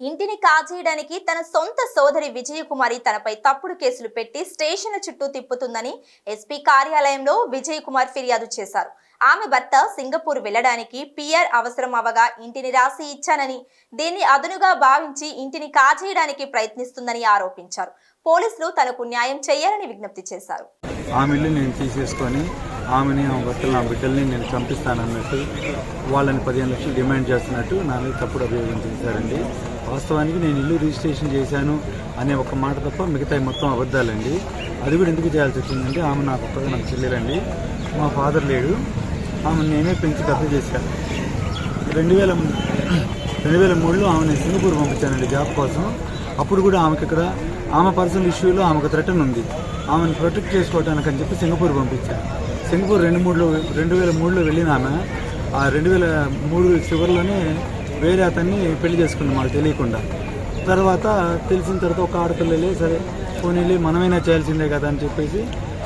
ఇంటిని కాజేయడానికి తన సొంత సోదరి విజయకుమారి తనపై తప్పుడు కేసులు పెట్టి స్టేషన్ల చుట్టూ తిప్పుతుందని ఎస్పీ కార్యాలయంలో విజయకుమార్ ఫిర్యాదు చేశారు. ఆమె భర్త సింగపూర్ వెళ్ళడానికి పిఆర్ అవసరం అవగా ఇంటిని రాసి ఇచ్చానని దీన్ని అదునుగా భావించి ఇంటిని కాజేయడానికి ప్రయత్నిస్తుందని ఆరోపించారు. పోలీసులు తనకు న్యాయం చేయాలని విజ్ఞప్తి చేశారు. ఆమె ఇల్లు నేను తీసేసుకొని ఆమెని ఆమె భర్తలు నా బిడ్డల్ని నేను చంపిస్తానన్నట్టు వాళ్ళని పదిహేను లక్షలు డిమాండ్ చేస్తున్నట్టు నా మీద తప్పుడు అభియోగం చేశారండి. వాస్తవానికి నేను ఇల్లు రిజిస్ట్రేషన్ చేశాను అనే ఒక మాట తప్ప మిగతా మొత్తం అబద్ధాలండి. అది కూడా ఎందుకు చేయాల్సి వచ్చిందంటే ఆమె నాకు ఒక్కగా నాకు చెల్లెలండి. మా ఫాదర్ లేడు. ఆమె నేనే పెంచి పెద్ద చేశాను రెండు వేల రెండు వేల మూడులో ఆమెను సింగపూర్ పంపించానండి జాబ్ కోసం. అప్పుడు కూడా ఆమెకి ఇక్కడ ఆమె పర్సనల్ ఇష్యూలో ఆమెకు థ్రెటన్ ఉంది. ఆమెను ప్రొటెక్ట్ చేసుకోవడానికి అని చెప్పి సింగపూర్ పంపించాను సింగపూర్ రెండు మూడులో రెండు వేల మూడులో వెళ్ళిన ఆమె ఆ రెండు వేల మూడు చివరిలోనే వేరే అతన్ని పెళ్ళి చేసుకున్నాం మాకు తెలియకుండా. తర్వాత తెలిసిన తర్వాత ఒక ఆడపిల్లలే సరే పోనీలే మనమైనా చేయాల్సిందే కదా అని చెప్పేసి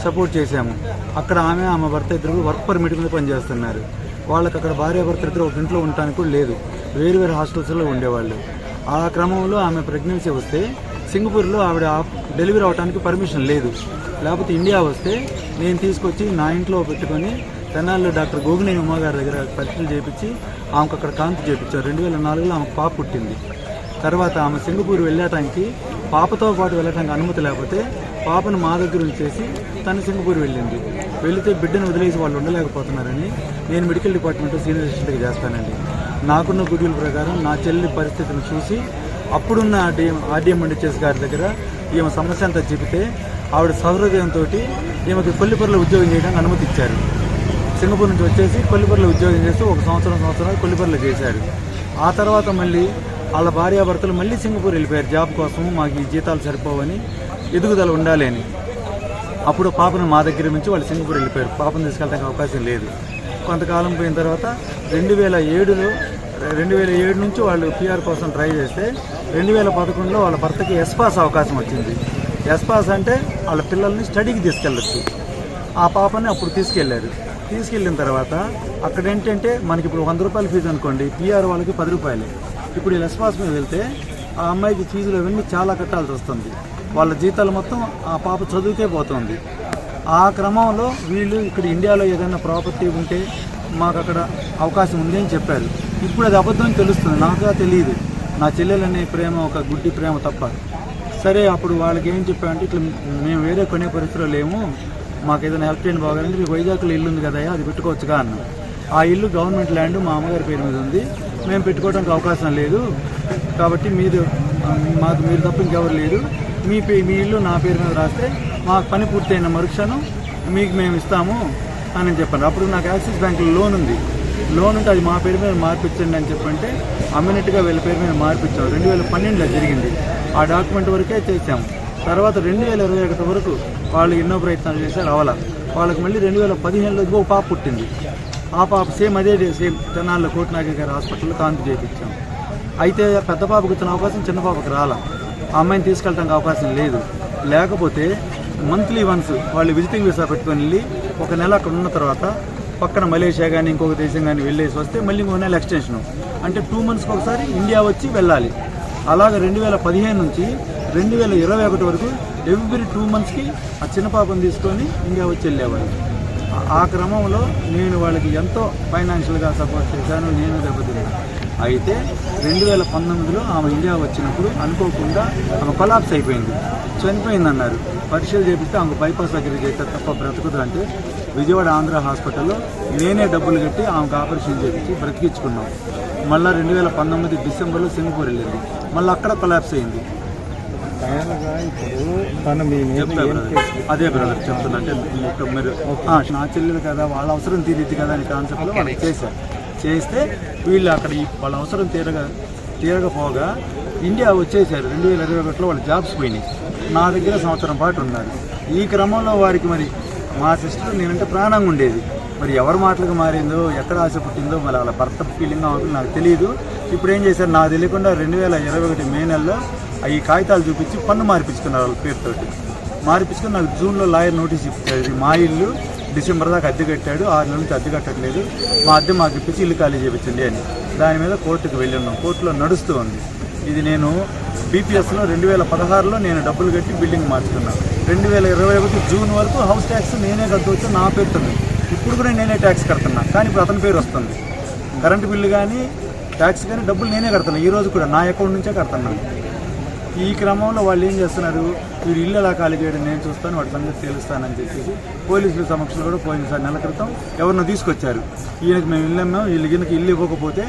సపోర్ట్ చేశాము. అక్కడ ఆమె ఆమె భర్త ఇద్దరు వర్క్ పర్మిట్ మీద పనిచేస్తున్నారు. వాళ్ళకి అక్కడ భార్య భర్త ఇద్దరు ఒక ఇంట్లో ఉండటానికి కూడా లేదు. వేరు వేరు హాస్టల్స్లో ఉండేవాళ్ళు. ఆ క్రమంలో ఆమె ప్రెగ్నెన్సీ వస్తే సింగపూర్లో ఆవిడ డెలివరీ అవడానికి పర్మిషన్ లేదు. లేకపోతే ఇండియా వస్తే నేను తీసుకొచ్చి నా ఇంట్లో పెట్టుకొని తెనాలిలో డాక్టర్ గోగినేని ఉమాగారి దగ్గర పరీక్షలు చేయించి ఆమెకు అక్కడ కాంతి చేయించారు రెండు వేల నాలుగులో ఆమెకు పాప పుట్టింది. తర్వాత ఆమె సింగపూర్ వెళ్ళటానికి పాపతో పాటు వెళ్ళటానికి అనుమతి లేకపోతే పాపను మా దగ్గర ఉంచేసి తను సింగపూర్ వెళ్ళింది. వెళితే బిడ్డను వదిలేసి వాళ్ళు ఉండలేకపోతున్నారని నేను మెడికల్ డిపార్ట్మెంట్ సీనియర్ అసిస్టెంట్గా చేస్తానండి. నాకున్న గుడ్విల్ ప్రకారం నా చెల్లి పరిస్థితిని చూసి అప్పుడున్న ఆర్డీఎం ఆర్డీఎం అండిచేస్ గారి దగ్గర ఈమె సమస్య అంతా చెబితే ఆవిడ సౌహృదయంతో ఈమెకి కొల్లిపొరలో ఉద్యోగం చేయడానికి అనుమతి ఇచ్చారు. సింగపూర్ నుంచి వచ్చేసి కొల్లిపర్లో ఉద్యోగం చేస్తూ ఒక సంవత్సరం సంవత్సరాలు కొల్లిపర్లో చేశారు. ఆ తర్వాత మళ్ళీ వాళ్ళ భార్యాభర్తలు మళ్ళీ సింగపూర్ వెళ్ళిపోయారు. జాబ్ కోసం మాకు ఈ జీతాలు సరిపోవని ఎదుగుదల ఉండాలి అని. అప్పుడు పాపను మా దగ్గర నుంచి వాళ్ళు సింగపూర్ వెళ్ళిపోయారు. పాపను తీసుకెళ్ళడానికి అవకాశం లేదు. కొంతకాలం పోయిన తర్వాత రెండు వేల ఏడులో రెండు వేల ఏడు నుంచి వాళ్ళు పిఆర్ కోసం ట్రై చేస్తే రెండు వేల పదకొండులో వాళ్ళ భర్తకి ఎస్పాస్ అవకాశం వచ్చింది. ఎస్పాస్ అంటే వాళ్ళ పిల్లల్ని స్టడీకి తీసుకెళ్ళచ్చు. ఆ పాపని అప్పుడు తీసుకెళ్ళారు తీసుకెళ్ళిన తర్వాత అక్కడ ఏంటంటే మనకి ఇప్పుడు వంద రూపాయల ఫీజు అనుకోండి పిఆర్ వాళ్ళకి పది రూపాయలే. ఇప్పుడు ఈ రెస్పాన్స్ మీద వెళ్తే ఆ అమ్మాయికి ఫీజులు అవన్నీ చాలా కట్టాల్సి వస్తుంది. వాళ్ళ జీతాలు మొత్తం ఆ పాప చదువుకే పోతుంది. ఆ క్రమంలో వీళ్ళు ఇక్కడ ఇండియాలో ఏదైనా ప్రాపర్టీ ఉంటే మాకు అక్కడ అవకాశం ఉంది అని చెప్పారు. ఇప్పుడు అది అబద్ధం తెలుస్తుంది. నాకు తెలియదు నా చెల్లెలనే ప్రేమ ఒక గుడ్డి ప్రేమ తప్ప. సరే అప్పుడు వాళ్ళకి ఏం చెప్పామంటే ఇట్లా మేము వేరే కొనే పరిస్థితిలో లేము. మాకు ఏదైనా హెల్ప్ చేయండి బాగాలేదు మీకు వైజాగ్లో ఇల్లు ఉంది కదా అది పెట్టుకోవచ్చుగా అన్న. ఆ ఇల్లు గవర్నమెంట్ ల్యాండ్ మా అమ్మగారి పేరు మీద ఉంది. మేము పెట్టుకోవడానికి అవకాశం లేదు. కాబట్టి మీరు మాకు మీరు తప్ప ఇంకెవరు లేదు మీ పే మీ ఇల్లు నా పేరు మీద రాస్తే మాకు పని పూర్తయిన మరుక్షణం మీకు మేము ఇస్తాము అని చెప్పాను. అప్పుడు నాకు యాక్సిస్ బ్యాంకులో లోన్ ఉంది. లోన్ ఉంటే అది మా పేరు మీద మార్పించండి అని చెప్పంటే అమ్మినట్టుగా వీళ్ళ పేరు మీద మార్పించాం రెండు వేల పన్నెండులో జరిగింది. ఆ డాక్యుమెంట్ వరకే చేసాం తర్వాత రెండు వేల ఇరవై ఒకటి వరకు వాళ్ళు ఎన్నో ప్రయత్నాలు చేశారు అవల వాళ్ళకి మళ్ళీ రెండు వేల పదిహేనులో ఒక పాప పుట్టింది. ఆ పాప సేమ్ అదే సేమ్ తెనాల్లో కోటినాగర్ గారి హాస్పిటల్లో కాంతి చేయించాం అయితే పెద్ద పాపకు వచ్చిన అవకాశం చిన్న పాపకు రాలా. ఆ అమ్మాయిని తీసుకెళ్ళడానికి అవకాశం లేదు. లేకపోతే మంత్లీ వన్స్ వాళ్ళు విజిటింగ్ వీసా పెట్టుకొని వెళ్ళి ఒక నెల అక్కడ ఉన్న తర్వాత పక్కన మలేషియా కానీ ఇంకొక దేశం కానీ వెళ్ళేసి వస్తే మళ్ళీ ఇంకొక నెల ఎక్స్టెన్షన్. అంటే టూ మంత్స్కి ఒకసారి ఇండియా వచ్చి వెళ్ళాలి. అలాగ రెండు వేల పదిహేను నుంచి రెండు వేల ఇరవై ఒకటి వరకు ఎవ్రీ టూ మంత్స్కి ఆ చిన్న పాపను తీసుకొని ఇండియా వచ్చి వెళ్ళేవాళ్ళు. ఆ- క్రమంలో నేను వాళ్ళకి ఎంతో ఫైనాన్షియల్గా సపోర్ట్ చేశాను నేను దెబ్బతిన్నాను. అయితే రెండు వేల పంతొమ్మిదిలో ఆమె ఇండియా వచ్చినప్పుడు అనుకోకుండా ఆమె కొలాప్స్ అయిపోయింది. చనిపోయింది అన్నారు పరీక్షలు చేపిస్తే ఆమె బైపాస్ దగ్గర చేస్తే తప్ప బ్రతుకుదు అంటే విజయవాడ ఆంధ్ర హాస్పిటల్లో నేనే డబ్బులు కట్టి ఆమెకు ఆపరేషన్ చేపించి బ్రతికించుకున్నాం మళ్ళీ రెండు వేల పంతొమ్మిది డిసెంబర్లో సింగపూర్ వెళ్ళింది. మళ్ళీ అక్కడ కొలాప్స్ అయింది. అదే బ్రదర్ చెప్తున్నా అంటే మీకు మీరు ఆ, నా చెల్లెలు కదా వాళ్ళ అవసరం తీరిద్ది కదా అనే కాన్సెప్ట్లో వాళ్ళు చేశారు. చేస్తే వీళ్ళు అక్కడ ఈ- వాళ్ళ అవసరం తీరగా తీరకపోగా ఇండియా వచ్చేసారు. రెండు వేల ఇరవై ఒకటిలో వాళ్ళ జాబ్స్ పోయినాయి. నా దగ్గర సంవత్సరం పాటు ఉన్నారు. ఈ క్రమంలో వారికి మరి మా సిస్టర్ నేనంటే ప్రాణంగా ఉండేది. మరి ఎవరి మాటలకు మారిందో ఎక్కడ ఆశ పుట్టిందో మరి వాళ్ళ భర్త ఫీలింగ్ అవుతుందో నాకు తెలియదు ఇప్పుడు ఏం చేశారు? నాకు తెలియకుండా రెండు వేల ఇరవై ఒకటి మే నెలలో ఈ కాగితాలు చూపించి పన్ను మార్పించుకున్నారు వాళ్ళ పేరుతోటి. మార్పించుకుని నాకు జూన్లో లాయర్ నోటీస్ ఇచ్చాడు మా ఇల్లు డిసెంబర్ దాకా అద్దె కట్టాడు. ఆరు నెలల నుంచి అద్దె కట్టట్లేదు. మా అద్దె మాకు ఇప్పించి ఇల్లు ఖాళీ చేయించండి అని. దాని మీద కోర్టుకు వెళ్ళి ఉన్నాం కోర్టులో నడుస్తూ ఉంది. ఇది నేను బీపీఎస్లో రెండు వేల పదహారులో నేను డబ్బులు కట్టి బిల్డింగ్ మార్చుకున్నాను రెండు వేల ఇరవై ఒకటి జూన్ వరకు హౌస్ ట్యాక్స్ నేనే కట్టవచ్చు నా పేరుతుంది ఇప్పుడు కూడా నేనే ట్యాక్స్ కడుతున్నా. కానీ ఇప్పుడు అతని పేరు వస్తుంది. కరెంటు బిల్లు కానీ ట్యాక్స్ కానీ డబ్బులు నేనే కడుతున్నా. ఈ రోజు కూడా నా అకౌంట్ నుంచే కడుతున్నాను ఈ క్రమంలో వాళ్ళు ఏం చేస్తున్నారు? వీరు ఇల్లు ఎలా ఖాళీ చేయడం నేను చూస్తాను వాటి సంగతి తెలుస్తానని చెప్పేసి పోలీసుల సమక్షంలో కూడా పోయినసారి నెల క్రితం ఎవరినో తీసుకొచ్చారు. ఈయనకి మేము ఇల్లు అమ్మాం వీళ్ళ గిన్నెకి ఇల్లు ఇవ్వకపోతే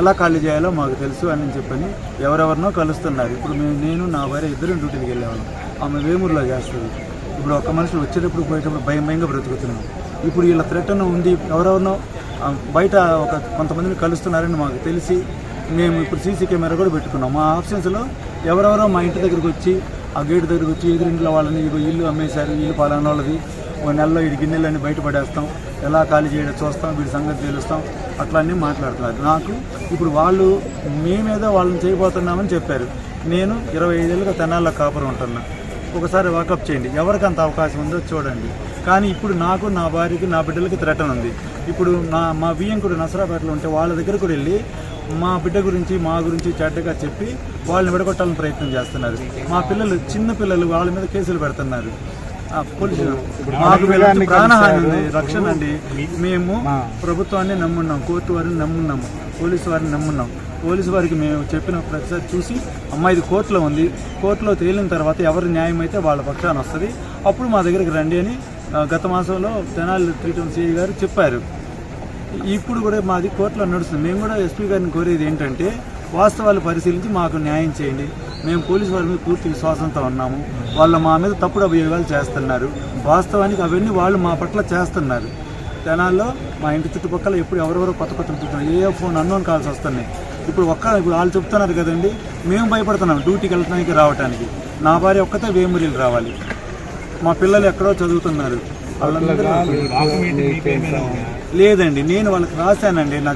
ఎలా ఖాళీ చేయాలో మాకు తెలుసు అని చెప్పని ఎవరెవరినో కలుస్తున్నారు. ఇప్పుడు మేము నేను నా భార్య ఇద్దరు డ్యూటీకి వెళ్ళేవాళ్ళం. ఆమె వేమూరులో చేస్తుంది. ఇప్పుడు ఒక మనిషి వచ్చేటప్పుడు పోయేటప్పుడు భయం భయంగా బ్రతుకుతున్నాం. ఇప్పుడు వీళ్ళ థ్రెట్ ఉంది ఎవరెవరినో బయట ఒక కొంతమందిని కలుస్తున్నారని మాకు తెలిసి మేము ఇప్పుడు సీసీ కెమెరా కూడా పెట్టుకున్నాం. మా ఆప్షన్స్లో ఎవరెవరో మా ఇంటి దగ్గరికి వచ్చి ఆ గేటు దగ్గరికి వచ్చి ఎదురింట్లో వాళ్ళని ఇగో ఇల్లు అమ్మేశారు ఇల్లు పాలన వాళ్ళది. ఓ నెలలో ఇది గిన్నెలన్నీ బయటపడేస్తాం ఎలా ఖాళీ చేయడం చూస్తాం వీడి సంగతి తెలుస్తాం. అట్లా అన్నీ మాట్లాడుతున్నారు. నాకు ఇప్పుడు వాళ్ళు మేమేదో వాళ్ళని చేయబోతున్నామని చెప్పారు. నేను ఇరవై ఐదేళ్ళుగా తెనాల్లో కాపురం ఉంటున్నా. ఒకసారి వాకప్ చేయండి. ఎవరికి అంత అవకాశం ఉందో చూడండి. కానీ ఇప్పుడు నాకు నా భార్యకి నా బిడ్డలకి థ్రెటన్ ఉంది ఇప్పుడు నా మా బియ్యంకుడు నసరాపేటలో ఉంటే వాళ్ళ దగ్గర కూడా వెళ్ళి మా బిడ్డ గురించి మా గురించి చెడ్డగా చెప్పి వాళ్ళని విడగొట్టాలని ప్రయత్నం చేస్తున్నారు. మా పిల్లలు చిన్న పిల్లలు వాళ్ళ మీద కేసులు పెడుతున్నారు. మాకు ప్రాణహాని ఉంది రక్షణ అండి. మేము ప్రభుత్వాన్ని నమ్మున్నాం కోర్టు వారిని నమ్మున్నాము పోలీసు వారిని నమ్మున్నాం. పోలీసు వారికి మేము చెప్పిన ప్రతిసారి చూసి అమ్మాయిది కోర్టులో ఉంది. కోర్టులో తేలిన తర్వాత ఎవరి న్యాయం అయితే వాళ్ళ పక్షాన వస్తుంది. అప్పుడు మా దగ్గరికి రండి అని గత మాసంలో తెనాలి త్రీ సిఐ గారు చెప్పారు. ఇప్పుడు కూడా మాది కోర్టులో నడుస్తుంది. మేము కూడా ఎస్పీ గారిని కోరేది ఏంటంటే వాస్తవాలు పరిశీలించి మాకు న్యాయం చేయండి. మేము పోలీసు వారి మీద పూర్తి విశ్వాసంతో ఉన్నాము. వాళ్ళు మా మీద తప్పుడు అభియోగాలు చేస్తున్నారు. వాస్తవానికి అవన్నీ వాళ్ళు మా పట్ల చేస్తున్నారు. తెనాల్లో మా ఇంటి చుట్టుపక్కల ఎప్పుడు ఎవరెవరో కొత్త కొత్త చెప్తున్నారు ఏ ఫోన్ అన్నోన్ కాల్స్ వస్తున్నాయి. ఇప్పుడు ఒక్క ఇప్పుడు వాళ్ళు చెప్తున్నారు కదండి మేము భయపడుతున్నాం డ్యూటీకి వెళ్ళడానికి రావడానికి నా భార్య ఒక్కతే వేమురీలు రావాలి. మా పిల్లలు ఎక్కడో చదువుతున్నారు. వాళ్ళందరూ లేదండి నేను వాళ్ళకి రాశానండి నా